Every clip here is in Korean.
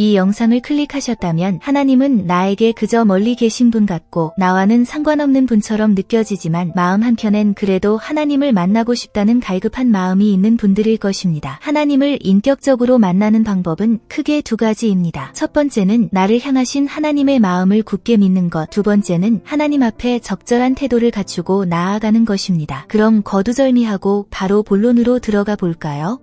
이 영상을 클릭하셨다면 하나님은 나에게 그저 멀리 계신 분 같고 나와는 상관없는 분처럼 느껴지지만 마음 한켠엔 그래도 하나님을 만나고 싶다는 갈급한 마음이 있는 분들일 것입니다. 하나님을 인격적으로 만나는 방법은 크게 두 가지입니다. 첫 번째는 나를 향하신 하나님의 마음을 굳게 믿는 것. 두 번째는 하나님 앞에 적절한 태도를 갖추고 나아가는 것입니다. 그럼 거두절미하고 바로 본론으로 들어가 볼까요?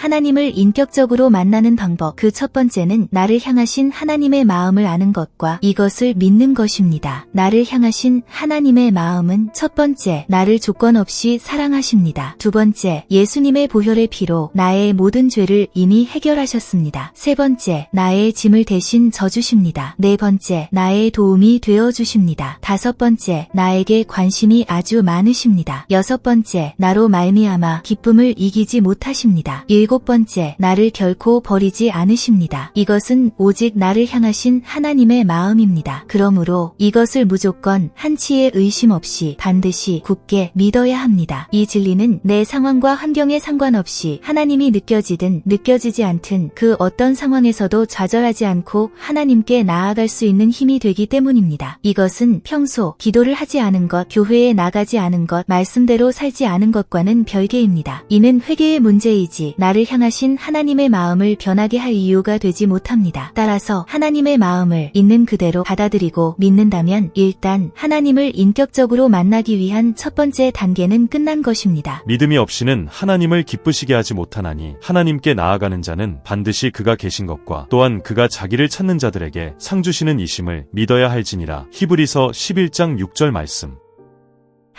하나님을 인격적으로 만나는 방법. 그 첫 번째는 나를 향하신 하나님의 마음을 아는 것과 이것을 믿는 것입니다. 나를 향하신 하나님의 마음은 첫 번째, 나를 조건 없이 사랑하십니다. 두 번째, 예수님의 보혈의 피로 나의 모든 죄를 이미 해결하셨습니다. 세 번째, 나의 짐을 대신 져주십니다. 네 번째, 나의 도움이 되어 주십니다. 다섯 번째, 나에게 관심이 아주 많으십니다. 여섯 번째, 나로 말미암아 기쁨을 이기지 못하십니다. 일곱 번째, 나를 결코 버리지 않으십니다. 이것은 오직 나를 향하신 하나님의 마음입니다. 그러므로 이것을 무조건 한치의 의심 없이 반드시 굳게 믿어야 합니다. 이 진리는 내 상황과 환경에 상관없이 하나님이 느껴지든 느껴지지 않든 그 어떤 상황에서도 좌절하지 않고 하나님께 나아갈 수 있는 힘이 되기 때문입니다. 이것은 평소 기도를 하지 않은 것, 교회에 나가지 않은 것, 말씀대로 살지 않은 것과는 별개입니다. 이는 회개의 문제이지 나를 향하신 하나님의 마음을 변하게 할 이유가 되지 못합니다. 따라서 하나님의 마음을 있는 그대로 받아들이고 믿는다면 일단 하나님을 인격적으로 만나기 위한 첫 번째 단계는 끝난 것입니다. 믿음이 없이는 하나님을 기쁘시게 하지 못하나니 하나님께 나아가는 자는 반드시 그가 계신 것과 또한 그가 자기를 찾는 자들에게 상 주시는 이심을 믿어야 할지니라. 히브리서 11장 6절 말씀.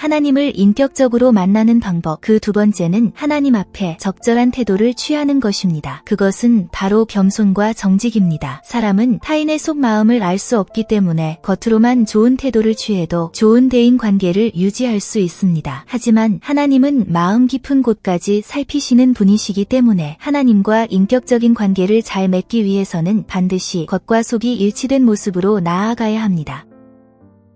하나님을 인격적으로 만나는 방법. 그 두 번째는 하나님 앞에 적절한 태도를 취하는 것입니다. 그것은 바로 겸손과 정직입니다. 사람은 타인의 속마음을 알 수 없기 때문에 겉으로만 좋은 태도를 취해도 좋은 대인 관계를 유지할 수 있습니다. 하지만 하나님은 마음 깊은 곳까지 살피시는 분이시기 때문에 하나님과 인격적인 관계를 잘 맺기 위해서는 반드시 겉과 속이 일치된 모습으로 나아가야 합니다.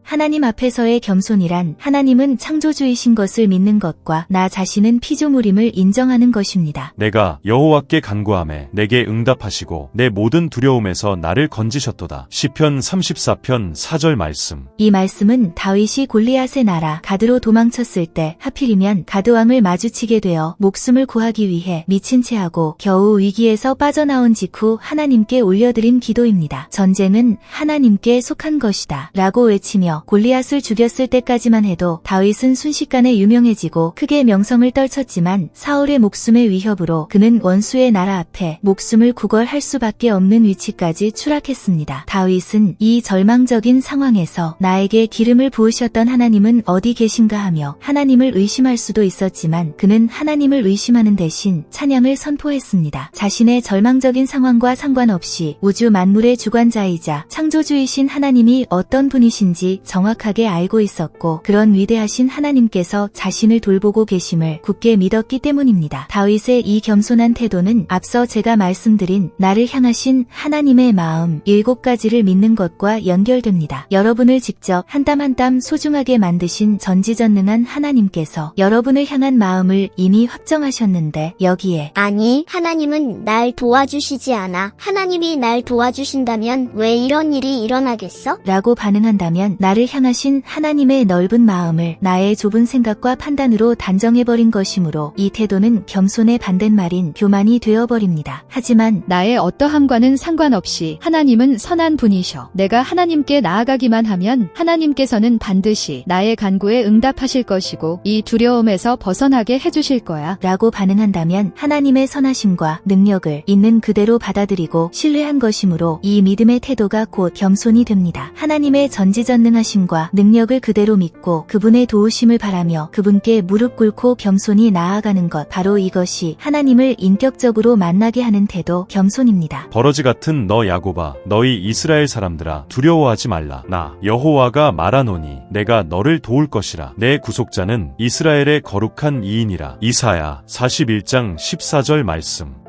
하나님 앞에서의 겸손이란 하나님은 창조주이신 것을 믿는 것과 나 자신은 피조물임을 인정하는 것입니다. 내가 여호와께 간구함에 내게 응답하시고 내 모든 두려움에서 나를 건지셨도다. 시편 34편 4절 말씀. 이 말씀은 다윗이 골리앗의 나라 가드로 도망쳤을 때 하필이면 가드왕을 마주치게 되어 목숨을 구하기 위해 미친 채 하고 겨우 위기에서 빠져나온 직후 하나님께 올려드린 기도입니다. 전쟁은 하나님께 속한 것이다 라고 외치며 골리앗을 죽였을 때까지만 해도 다윗은 순식간에 유명해지고 크게 명성을 떨쳤지만 사울의 목숨의 위협으로 그는 원수의 나라 앞에 목숨을 구걸할 수밖에 없는 위치까지 추락했습니다. 다윗은 이 절망적인 상황에서 나에게 기름을 부으셨던 하나님은 어디 계신가 하며 하나님을 의심할 수도 있었지만 그는 하나님을 의심하는 대신 찬양을 선포했습니다. 자신의 절망적인 상황과 상관없이 우주 만물의 주관자이자 창조주이신 하나님이 어떤 분이신지 정확하게 알고 있었고 그런 위대하신 하나님께서 자신을 돌보고 계심을 굳게 믿었기 때문입니다. 다윗의 이 겸손한 태도는 앞서 제가 말씀드린 나를 향하신 하나님의 마음 일곱 가지를 믿는 것과 연결됩니다. 여러분을 직접 한땀 한 땀 소중하게 만드신 전지전능한 하나님께서 여러분을 향한 마음을 이미 확정하셨는데 여기에 아니, 하나님은 날 도와주시지 않아. 하나님이 날 도와주신다면 왜 이런 일이 일어나겠어? 라고 반응한다면 나를 향하신 하나님의 넓은 마음을 나의 좁은 생각과 판단으로 단정해버린 것이므로 이 태도는 겸손의 반대말인 교만이 되어버립니다. 하지만 나의 어떠함과는 상관없이 하나님은 선한 분이셔. 내가 하나님께 나아가기만 하면 하나님께서는 반드시 나의 간구에 응답하실 것이고 이 두려움에서 벗어나게 해주실 거야. 라고 반응한다면 하나님의 선하심과 능력을 있는 그대로 받아들이고 신뢰한 것이므로 이 믿음의 태도가 곧 겸손이 됩니다. 하나님의 전지전능 하심과 능력을 그대로 믿고 그분의 도우심을 바라며 그분께 무릎 꿇고 겸손히 나아가는 것 바로 이것이 하나님을 인격적으로 만나게 하는 태도 겸손입니다. 버러지 같은 너 야고바 너희 이스라엘 사람들아 두려워하지 말라. 나 여호와가 말하노니 내가 너를 도울 것이라. 내 구속자는 이스라엘의 거룩한 이인이라. 이사야 41장 14절 말씀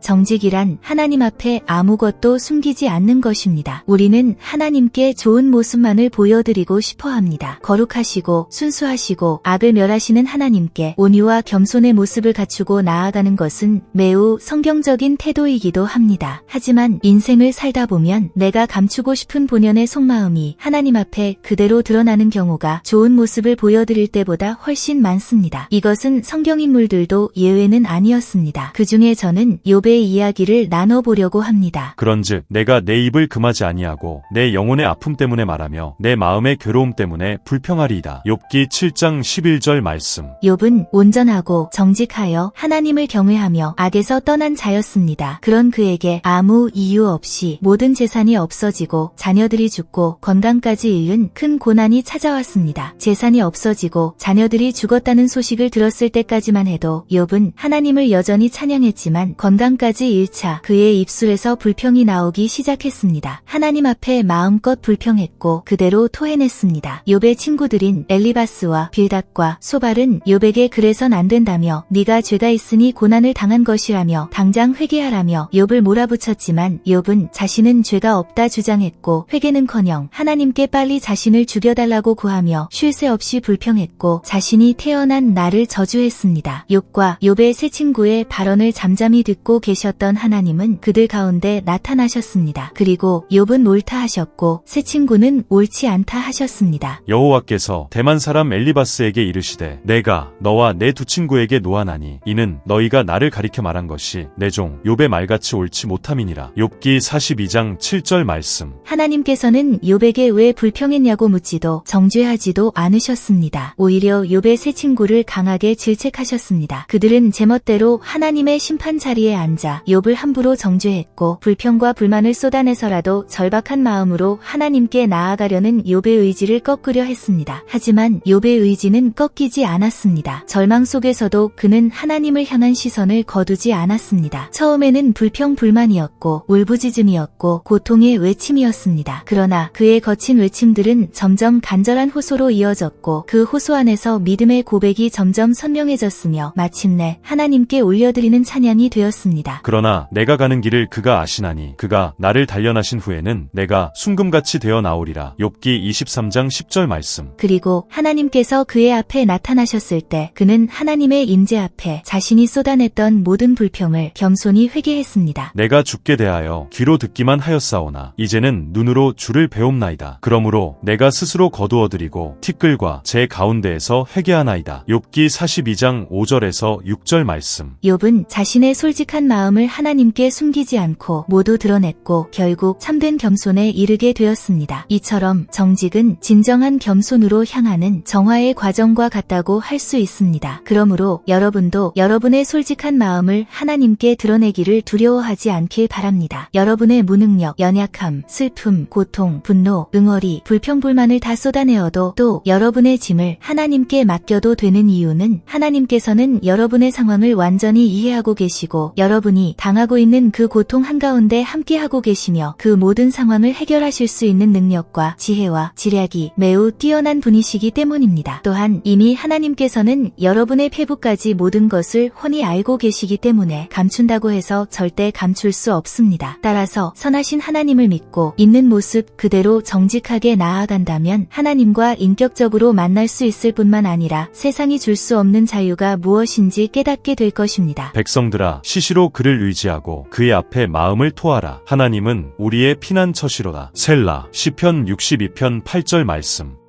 정직이란 하나님 앞에 아무것도 숨기지 않는 것입니다. 우리는 하나님께 좋은 모습만을 보여드리고 싶어 합니다. 거룩하시고 순수하시고 악을 멸하시는 하나님께 온유와 겸손의 모습을 갖추고 나아가는 것은 매우 성경적인 태도이기도 합니다. 하지만 인생을 살다 보면 내가 감추고 싶은 본연의 속마음이 하나님 앞에 그대로 드러나는 경우가 좋은 모습을 보여드릴 때보다 훨씬 많습니다. 이것은 성경 인물들도 예외는 아니었습니다. 그 중에 저는 욥의 이야기를 나눠보려고 합니다. 그런즉 내가 내 입을 금하지 아니하고 내 영혼의 아픔 때문에 말하며 내 마음의 괴로움 때문에 불평하리이다. 욥기 7장 11절 말씀. 욥은 온전하고 정직하여 하나님을 경외하며 악에서 떠난 자였습니다. 그런 그에게 아무 이유 없이 모든 재산이 없어지고 자녀들이 죽고 건강까지 잃은 큰 고난이 찾아왔습니다. 재산이 없어지고 자녀들이 죽었다는 소식을 들었을 때까지만 해도 욥은 하나님을 여전히 찬양했지만 건강 까지 잃자 그의 입술에서 불평이 나오기 시작했습니다. 하나님 앞에 마음껏 불평했고 그대로 토해냈습니다. 욥의 친구들인 엘리바스와 빌닷과 소발은 욥에게 그래선 안 된다며 네가 죄가 있으니 고난을 당한 것이라며 당장 회개하라며 욥을 몰아붙였지만 욥은 자신은 죄가 없다 주장했고 회개는커녕 하나님께 빨리 자신을 죽여달라고 구하며 쉴 새 없이 불평했고 자신이 태어난 날을 저주했습니다. 욥과 욥의 세 친구의 발언을 잠잠히 듣고 계셨던 하나님은 그들 가운데 나타나셨습니다. 그리고 욥은 옳다 하셨고 세 친구는 옳지 않다 하셨습니다. 여호와께서 대만 사람 엘리바스에게 이르시되 내가 너와 내 두 친구에게 노하나니 이는 너희가 나를 가리켜 말한 것이 내 종 욥의 말같이 옳지 못함이니라. 욥기 42장 7절 말씀. 하나님께서는 욥에게 왜 불평했냐고 묻지도 정죄하지도 않으셨습니다. 오히려 욥의 세 친구를 강하게 질책하셨습니다. 그들은 제멋대로 하나님의 심판 자리에 앉아 욥을 함부로 정죄했고 불평과 불만을 쏟아내서라도 절박한 마음으로 하나님께 나아가려는 욥의 의지를 꺾으려 했습니다. 하지만 욥의 의지는 꺾이지 않았습니다. 절망 속에서도 그는 하나님을 향한 시선을 거두지 않았습니다. 처음에는 불평 불만이었고 울부짖음이었고 고통의 외침이었습니다. 그러나 그의 거친 외침들은 점점 간절한 호소로 이어졌고 그 호소 안에서 믿음의 고백이 점점 선명해졌으며 마침내 하나님께 올려드리는 찬양이 되었습니다. 그러나 내가 가는 길을 그가 아시나니 그가 나를 단련하신 후에는 내가 순금같이 되어 나오리라. 욥기 23장 10절 말씀. 그리고 하나님께서 그의 앞에 나타나셨을 때 그는 하나님의 임재 앞에 자신이 쏟아냈던 모든 불평을 겸손히 회개했습니다. 내가 죽게 대하여 귀로 듣기만 하였사오나 이제는 눈으로 주를 배움나이다. 그러므로 내가 스스로 거두어드리고 티끌과 제 가운데에서 회개하나이다. 욥기 42장 5절에서 6절 말씀. 욥은 자신의 솔직한 마음을 하나님께 숨기지 않고 모두 드러냈고 결국 참된 겸손에 이르게 되었습니다. 이처럼 정직은 진정한 겸손으로 향하는 정화의 과정과 같다고 할 수 있습니다. 그러므로 여러분도 여러분의 솔직한 마음을 하나님께 드러내기를 두려워하지 않길 바랍니다. 여러분의 무능력, 연약함, 슬픔, 고통, 분노, 응어리, 불평불만을 다 쏟아내어도 또 여러분의 짐을 하나님께 맡겨도 되는 이유는 하나님께서는 여러분의 상황을 완전히 이해하고 계시고 여러분 이 당하고 있는 그 고통 한가운데 함께하고 계시며 그 모든 상황을 해결하실 수 있는 능력과 지혜와 지략이 매우 뛰어난 분이시기 때문입니다. 또한 이미 하나님께서는 여러분의 폐부까지 모든 것을 훤히 알고 계시기 때문에 감춘다고 해서 절대 감출 수 없습니다. 따라서 선하신 하나님을 믿고 있는 모습 그대로 정직하게 나아간다면 하나님과 인격적으로 만날 수 있을 뿐만 아니라 세상이 줄 수 없는 자유가 무엇인지 깨닫게 될 것입니다. 백성들아 시시 로 그를 의지하고 그의 앞에 마음을 토하라. 하나님은 우리의 피난처시로다. 셀라 시편 62편 8절 말씀.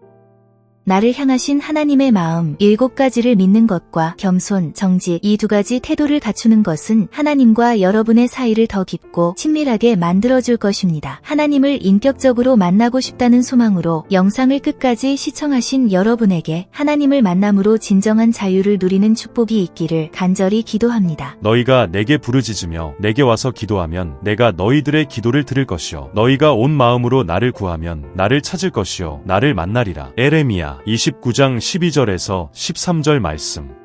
나를 향하신 하나님의 마음 일곱 가지를 믿는 것과 겸손, 정직 이 두 가지 태도를 갖추는 것은 하나님과 여러분의 사이를 더 깊고 친밀하게 만들어줄 것입니다. 하나님을 인격적으로 만나고 싶다는 소망으로 영상을 끝까지 시청하신 여러분에게 하나님을 만남으로 진정한 자유를 누리는 축복이 있기를 간절히 기도합니다. 너희가 내게 부르짖으며 내게 와서 기도하면 내가 너희들의 기도를 들을 것이요 너희가 온 마음으로 나를 구하면 나를 찾을 것이요 나를 만나리라. 에레미야 29장 12절에서 13절 말씀.